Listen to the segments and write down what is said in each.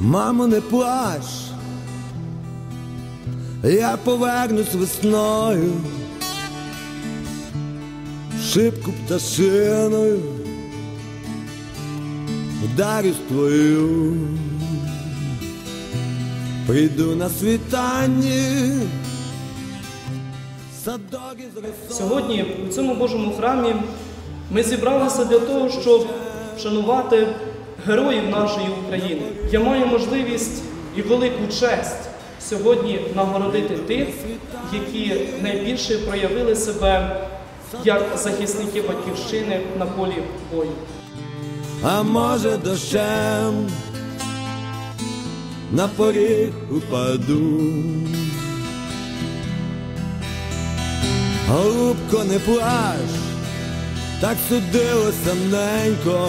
Мамо, не плач, я повернусь весною, шибку пташиною, вдарюсь твою, прийду на світанні. Сьогодні у цьому Божому храмі ми зібралися для того, щоб вшанувати героїв нашої України. Я маю можливість і велику честь сьогодні нагородити тих, які найбільше проявили себе як захисники батьківщини на полі бою. а може дощем на поріг упаду. Голубко, не плач, так судилося ненько,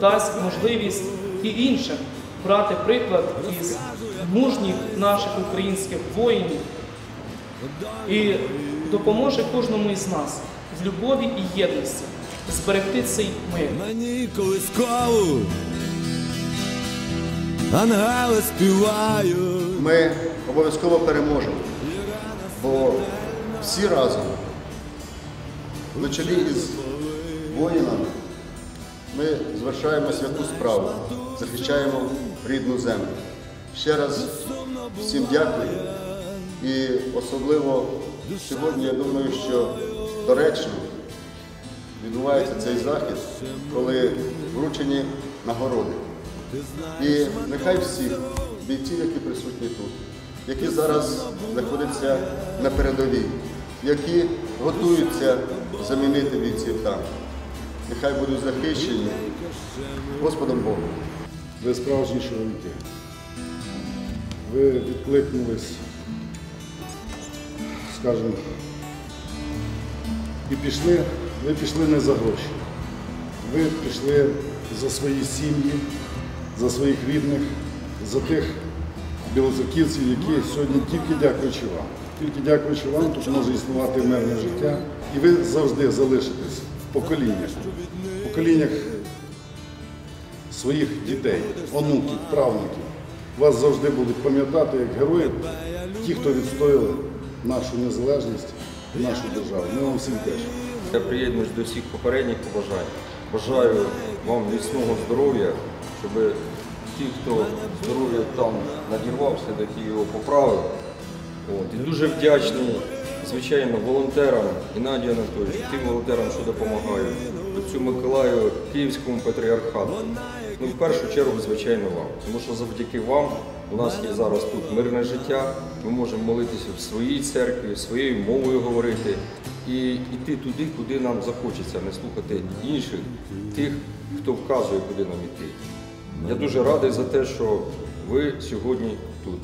дасть можливість і іншим брати приклад із мужніх наших українських воїнів і допоможе кожному із нас в любові і єдності зберегти цей мир. мені колискову, ангели співають. Ми обов'язково переможемо, бо всі разом, на чолі із воїнами, ми звершаємо святу справу, захищаємо рідну землю. Ще раз всім дякую. І особливо сьогодні, я думаю, що доречно відбувається цей захід, коли вручені нагороди. І нехай всі бійці, які присутні тут, які зараз знаходяться на передовій, які готуються замінити бійців там, нехай будуть захищені Господом Богом. Ви справжні чоловіки. Ви відкликнулись, скажімо, і пішли, ви пішли не за гроші. Ви пішли за свої сім'ї, за своїх рідних, за тих білозаківців, які сьогодні тільки дякуючи вам. Тільки дякуючи вам, тут може існувати мирне життя. І ви завжди залишитесь поколіннях. Поколіннях своїх дітей, онуків, правнуків. Вас завжди будуть пам'ятати як героїв, ті, хто відстояли нашу незалежність і нашу державу. Ми вам всім теж. Я приєднуюсь до всіх попередніх побажань. Бажаю вам міцного здоров'я, щоб ті, хто здоров'я там надірвав, все-таки його поправив. От. І дуже вдячний, звичайно, волонтерам Геннадію Анатолійовичу, тим волонтерам, що допомагають, отцю Миколаю, Київському патріархату. Ну, в першу чергу, звичайно, вам. Тому що завдяки вам у нас є зараз тут мирне життя, ми можемо молитися в своїй церкві, своєю мовою говорити і йти туди, куди нам захочеться, не слухати інших, тих, хто вказує, куди нам йти. Я дуже радий за те, що ви сьогодні тут.